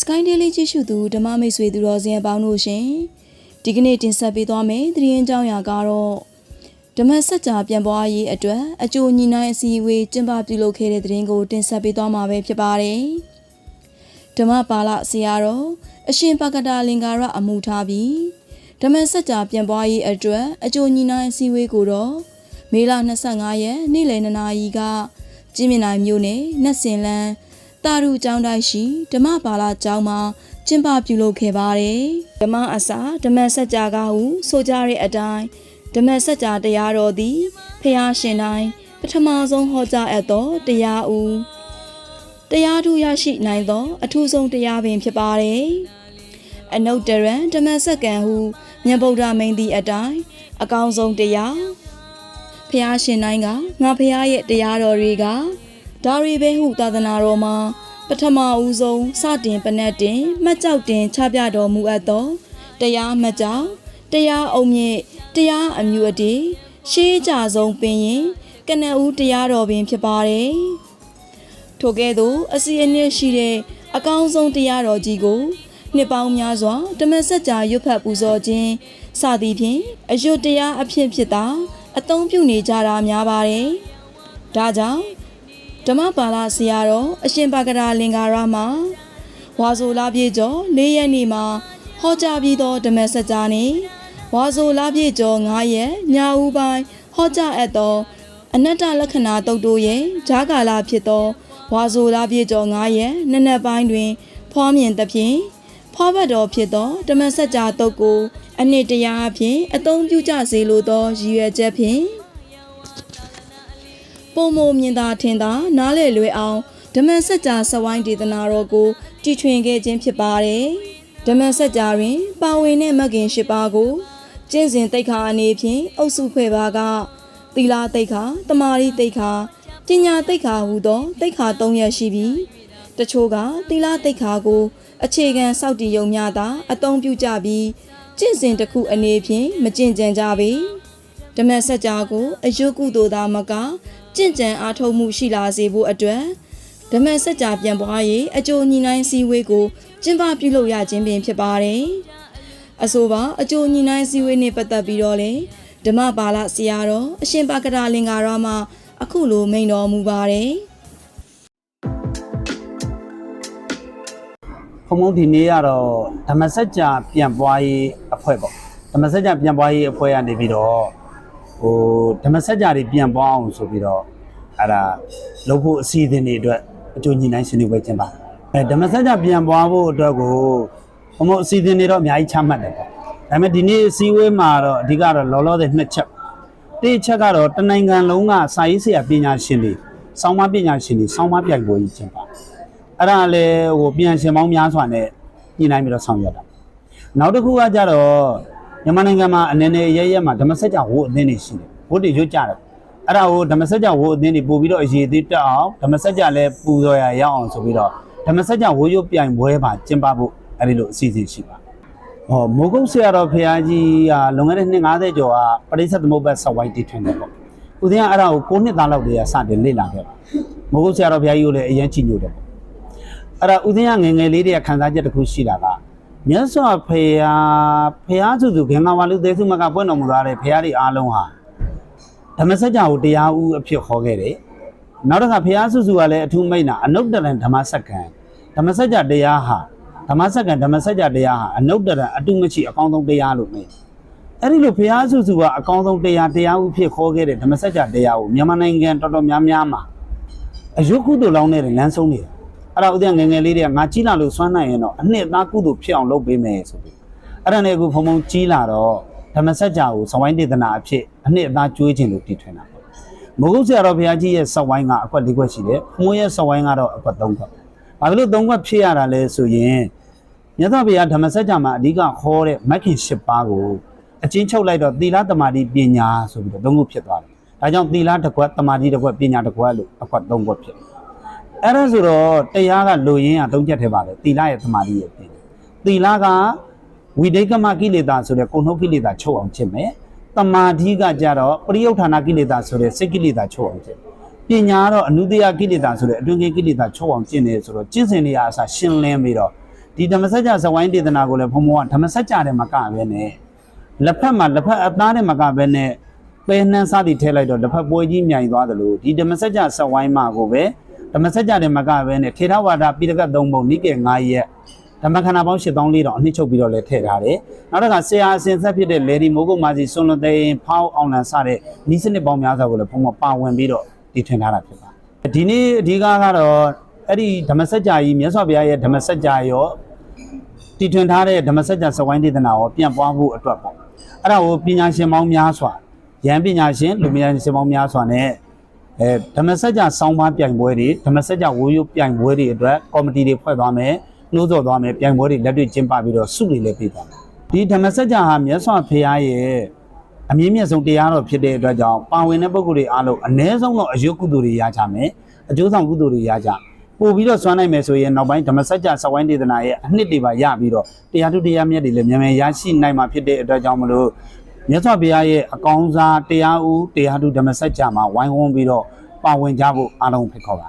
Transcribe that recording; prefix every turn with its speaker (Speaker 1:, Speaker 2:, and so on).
Speaker 1: Sky Daily ကြည့်ရှုသူဓမ္မမိတ်ဆွေသူတော်စင်အပေါင်းတို့ရှင်ဒီကနေ့တင်ဆက်ပေးသွားမယ့်သတင်းကြောင်းရာကတော့ဓမ္မစကြာပြန်ပွားရေးအတွက်အကျိုးညီနိုင်အစည်းအဝေးကျင်းပပြုလုပ်ခဲ့တဲ့သတင်းကိုတင်ဆက်ပေးသွားမှာပဲဖြစ်ပါတယ်ဓမ္မပါဠဆရာတော်အရှင်ပကတာလင်္ကာရအမှုထားပြီးဓမ္မစကြာပြန်ပွားရေးအတွက်အကျိုးညီနိုင်အစည်းအဝေးကိုတော့မေလ25ရက်နေ့လယ်2နာရီကကျင်းမြနိုင်မြို့နယ်နတ်စင်လန်း တာရုကျောင်းတိုက်ရှိဓမ္မပါဠကျောင်းမှာကျင်းပပြုလုပ်ခဲ့ပါတယ်ဓမ္မအစာဓမ္မစကြာကဟုဆိုကြတဲ့အတိုင်းဓမ္မစကြာတရားတော်သည်ဖះရှင်တိုင်းပထမဆုံးဟောကြားအပ်သောတရားဦးတရားထုရရှိနိုင်သော အထူးဆုံးတရားပင်ဖြစ်ပါတယ်အနုတ္တရံဓမ္မစက္ကံဟုမြတ်ဗုဒ္ဓမင်းသည့်အတိုင်းအကောင်းဆုံးတရားဖះရှင်တိုင်းကငါဖះရဲ့တရားတော်တွေက ဒါရီပဲဟုသာသနာတော်မှာပထမဦးဆုံးစတင်ပနတ်တင်မှတ်ကြောက်တင်ချပြတော်မူအပ်သောတရားမှတ်ကြောက်တရားအုံမြင့်တရားအမျိုးအတီရှေးကြဆုံးပင်ရင်ကနဦးတရားတော်ပင်ဖြစ်ပါတယ်ထို့ကဲ့သို့အစီအနစ်ရှိတဲ့အကောင်းဆုံးတရားတော်ကြီးကိုနှစ်ပေါင်းများစွာဓမ္မစကြာရွတ်ဖတ်ပူဇော်ခြင်းစသည်ဖြင့်အယုတ်တရားအဖြစ်ဖြစ်တာအသုံးပြုနေကြတာများပါတယ်ဒါကြောင့် ဓမ္မပါဠဆရာတော်အရှင်ပါကရာလင်္ကာရမှာဝါဆိုလာပြေကျော်၄ရက်နေ့မှာဟောကြားပြီးသောဓမ္မစကြာနှင့်ဝါဆိုလာပြေကျော်9ရက်ညဦးပိုင်းဟောကြားအပ်သောအနတ္တလက္ခဏာတုတ်တို့ရဲ့ဂျာကာလာဖြစ်သောဝါဆိုလာပြေကျော်9ရက်နက်နက်ပိုင်းတွင် ဖွားမြင်သဖြင့်ဖွားဘတ်တော်ဖြစ်သောဓမ္မစကြာတုတ်ကိုအနှစ်တရားအဖြစ်အသုံးပြုကြစေလိုသောရည်ရွယ်ချက်ဖြင့် ပုံမမြင်သာထင်သာနားလေလွယ်အောင်ဓမ္မစကြာစဝိုင်းဒေသနာတော်ကိုတည်ထွင်ခဲ့ခြင်းဖြစ်ပါတယ်ဓမ္မစကြာတွင် ပါဝင်တဲ့မဂ်ခင်၈ပါးကိုကျင့်စဉ်တိတ်ခါအနေဖြင့်အုပ်စုဖွဲ့ပါကသီလတိတ်ခါတမာရီတိတ်ခါပညာတိတ်ခါဟူသောတိတ်ခါ၃ရက်ရှိပြီးတချို့ကသီလတိတ်ခါကိုအခြေခံစောင့်တည်ယုံများသာအသုံးပြုကြပြီးကျင့်စဉ်တစ်ခုအနေဖြင့်မကျင့်ကြံကြပေဓမ္မစကြာကိုအယုကုသိုလ်သာမက ကြင့်ကြံအားထုတ်မှုရှိလာစေဖို့အတွက်ဓမ္မစကြာပြန်ပွားရေးအကျိုးညီနိုင်စည်းဝေးကိုကျင်းပပြုလုပ်ရခြင်းပင်ဖြစ်ပါတယ်။အဆိုပါအကျိုးညီနိုင်စည်းဝေးနဲ့ပတ်သက်ပြီးတော့လေဓမ္မပါဠဆရာတော်အရှင်ပါကရာလင်္ကာရမှာအခုလိုမိန်တော်မူပါတယ်။
Speaker 2: ဖုံဖုံဒီနေ့ကတော့ဓမ္မစကြာပြန်ပွားရေးအဖွဲ့ပေါ့ဓမ္မစကြာပြန်ပွားရေးအဖွဲ့ကနေပြီးတော့ ဟိုဓမ္မစကြာတွေပြန်ပွားအောင်ဆိုပြီးတော့အဲ့ဒါလုပ်ဖို့အစီအစဉ်တွေအတွက်အကျိုးညှိနှိုင်းဆွေးနွေးပွဲကျင်းပါအဲဓမ္မစကြာပြန်ပွားဖို့အတွက်ကိုဘုံဘုံအစီအစဉ်တွေတော့အများကြီးချမှတ်တယ်ပေါ့ဒါပေမဲ့ဒီနေ့အစည်းအဝေးမှာတော့အဓိကတော့လောလောဆယ်နှစ်ချက်တစ်အချက်ကတော့တနိုင်ငံလုံးကစာရေးဆရာပညာရှင်တွေစောင်းမပညာရှင်တွေစောင်းမပြိုင်ပွဲကြီးကျင်းပါအဲ့ဒါလည်းဟိုပြန်ရှင်ပေါင်းများစွာနဲ့ညှိနှိုင်းပြီးတော့ဆောင်ရွက်တာနောက်တစ်ခုကကြတော့ မြန်မာနိုင်ငံမှာအနေနဲ့ရရက်မှာဓမ္မစကြာဝိုးအသင်းတွေရှိတယ်ဝိုးတွေရွတ်ကြတယ်အဲ့ဒါကိုဓမ္မစကြာဝိုးအသင်းတွေပို့ပြီးတော့အရေးသေးတက်အောင်ဓမ္မစကြာလည်းပူဇော်ရရအောင်ဆိုပြီးတော့ဓမ္မစကြာဝိုးရွတ်ပြိုင်ပွဲမှာကျင်းပဖို့အဲ့ဒီလိုအစီအစဉ်ရှိပါဟောမိုးကုတ်ဆရာတော်ဖရာကြီးကလွန်ခဲ့တဲ့နှစ်90ကျော်ကပရိသတ်သမုပ္ပါဆောက်ဝိုင်းတည်ထွင်တယ်ပေါ့ဦးဇင်းကအဲ့ဒါကို9နှစ်သားလောက်တည်းကစတင်လေ့လာခဲ့ပါမိုးကုတ်ဆရာတော်ဖရာကြီးကိုလည်းအရင်ချီညိုတယ်ပေါ့အဲ့ဒါဥသိယငယ်ငယ်လေးတွေကခံစားချက်တစ်ခုရှိတာက မြတ်စွာဘုရားဘုရားစုစုဂင်္ဂဝါလူသေးစုမကပွင့်တော်မူသွားတဲ့ဘုရားတွေအားလုံးဟာဓမ္မစကြာကိုတရားဥအဖြစ်ခေါ်ခဲ့တယ်။နောက်တစ်ခါဘုရားစုစုကလည်းအထူးမိတ်နာအနုတ္တရံဓမ္မစက္ကံဓမ္မစကြာတရားဟာဓမ္မစက္ကံဓမ္မစကြာတရားဟာအနုတ္တရံအတုမရှိအကောင်းဆုံးတရားလို့မိတ်။အဲ့ဒီလိုဘုရားစုစုကအကောင်းဆုံးတရားတရားဥဖြစ်ခေါ်ခဲ့တဲ့ဓမ္မစကြာတရားကိုမြန်မာနိုင်ငံတော်တော်များများမှာအယုကုသိုလ်လောင်းနေတဲ့လမ်းဆုံးနေတယ် အဲ့ဒါဥဒ္ဒငယ်ငယ်လေးတွေကငါကြီးလာလို့စွမ်းနိုင်ရင်တော့အနှစ်အသားကုသိုလ်ဖြစ်အောင်လုပ်ပေးမယ်ဆိုပြီးအဲ့ဒါနဲ့အခုဖုံဖုံကြီးလာတော့ဓမ္မစကြာကိုသဝိုင်းဒေသနာအဖြစ်အနှစ်အသားကျွေးခြင်းလို့တည်ထွင်တာပေါ့မဟုတ်ဆရာတော်ဘုရားကြီးရဲ့သဝိုင်းကအကွက်၄ကွက်ရှိတယ်ဖုံရဲ့သဝိုင်းကတော့အကွက်၃ကွက်ဘာလို့၃ကွက်ဖြစ်ရတာလဲဆိုရင်မြတ်စွာဘုရားဓမ္မစကြာမှာအဓိကခေါ်တဲ့မဂ်ခင်၈ပါးကိုအချင်းချုပ်လိုက်တော့သီလတမာတိပညာဆိုပြီးတော့၃ခုဖြစ်သွားတယ်ဒါကြောင့်သီလတစ်ကွက်တမာတိတစ်ကွက်ပညာတစ်ကွက်လို့အကွက်၃ကွက်ဖြစ်တယ် အဲ့ဒါဆိုတော့တရားကလိုရင်းကသုံးချက်ထဲပါလေသီလရဲ့သမာဓိရဲ့ပြင်သီလကဝိဒိကမကိလေသာဆိုတဲ့ကိုယ်နှုတ်ကိလေသာချုပ်အောင်ခြင်းပဲသမာဓိကကြတော့ပရိယုဌာဏကိလေသာဆိုတဲ့စိတ်ကိလေသာချုပ်အောင်ခြင်းပညာကတော့အနုတ္တယကိလေသာဆိုတဲ့အတွင်းကိလေသာချုပ်အောင်ခြင်းနေဆိုတော့ကျင့်စဉ်တွေအားအစရှင်းလင်းပြီးတော့ဒီဓမ္မစကြာဇဝိုင်းဒေသနာကိုလည်းဘုံဘုံကဓမ္မစကြာတယ်မကပဲနဲ့လက်ဖက်မှာလက်ဖက်အသားနဲ့မကပဲနဲ့ပဲနှန်းစားတည်ထဲလိုက်တော့လက်ဖက်ပွဲကြီးမြိုင်သွားတယ်လို့ဒီဓမ္မစကြာဇဝိုင်းမှာကိုပဲ ဓမ္မစကြာတယ်မကပဲနဲ့ထေရဝါဒပိဋကတ်သုံးပုံနိကေ9ရက်ဓမ္မခန္ဓာပေါင်း8400အနှစ်ချုပ်ပြီးတော့လည်းထည့်ထားတယ်နောက်တစ်ခါဆရာအစဉ်ဆက်ဖြစ်တဲ့လေဒီမိုးကုတ်မာစီဆွန်လွန်သိန်းဖောင်းအောင်လန်စတဲ့ဤစနစ်ပေါင်းများစွာကိုလည်းဘုံဘုံပါဝင်ပြီးတော့တည်ထွင်ထားတာဖြစ်ပါတယ်ဒီနေ့အဓိကကတော့အဲ့ဒီဓမ္မစကြာကြီးမြတ်စွာဘုရားရဲ့ဓမ္မစကြာရောတည်ထွင်ထားတဲ့ဓမ္မစကြာစဝိုင်းဒေသနာကိုပြန်ပွားဖို့အတွက်ပေါ့အဲ့ဒါကိုပညာရှင်ပေါင်းများစွာရန်ပညာရှင်လူပညာရှင်ပေါင်းများစွာနဲ့ အဲဓမ္မစကြာစောင်းပါပြိုင်ပွဲတွေဓမ္မစကြာဝိုးရုပ်ပြိုင်ပွဲတွေအတွက်ကော်မတီတွေဖွဲ့သွားမယ်နှိုးဆော်သွားမယ်ပြိုင်ပွဲတွေလက်တွေ့ကျင်းပပြီးတော့စုတွေလည်းပေးသွားမယ်ဒီဓမ္မစကြာဟာမြတ်စွာဘုရားရဲ့အမြင့်မြတ်ဆုံးတရားတော်ဖြစ်တဲ့အတွက်ကြောင့်ပါဝင်တဲ့ပုဂ္ဂိုလ်တွေအားလုံးအ ਨੇ ဆုံးတော့အယုတ်ကုသိုလ်တွေရကြမယ်အကျိုးဆောင်ကုသိုလ်တွေရကြမယ်ပို့ပြီးတော့စွမ်းနိုင်မယ်ဆိုရင်နောက်ပိုင်းဓမ္မစကြာစဝိုင်းဒေသနာရဲ့အနှစ်တွေပါရပြီးတော့တရားထုတရားမြတ်တွေလည်းမြန်မြန်ရရှိနိုင်မှာဖြစ်တဲ့အတွက်ကြောင့်မလို့ မြတ်စွာဘုရားရဲ့အကောင်းစားတရားဥတရားထုဓမ္မစကြာမှာဝိုင်းဝန်းပြီးတော့ပါဝင်ကြဖို့အားလုံးဖိတ်ခေါ်ပါ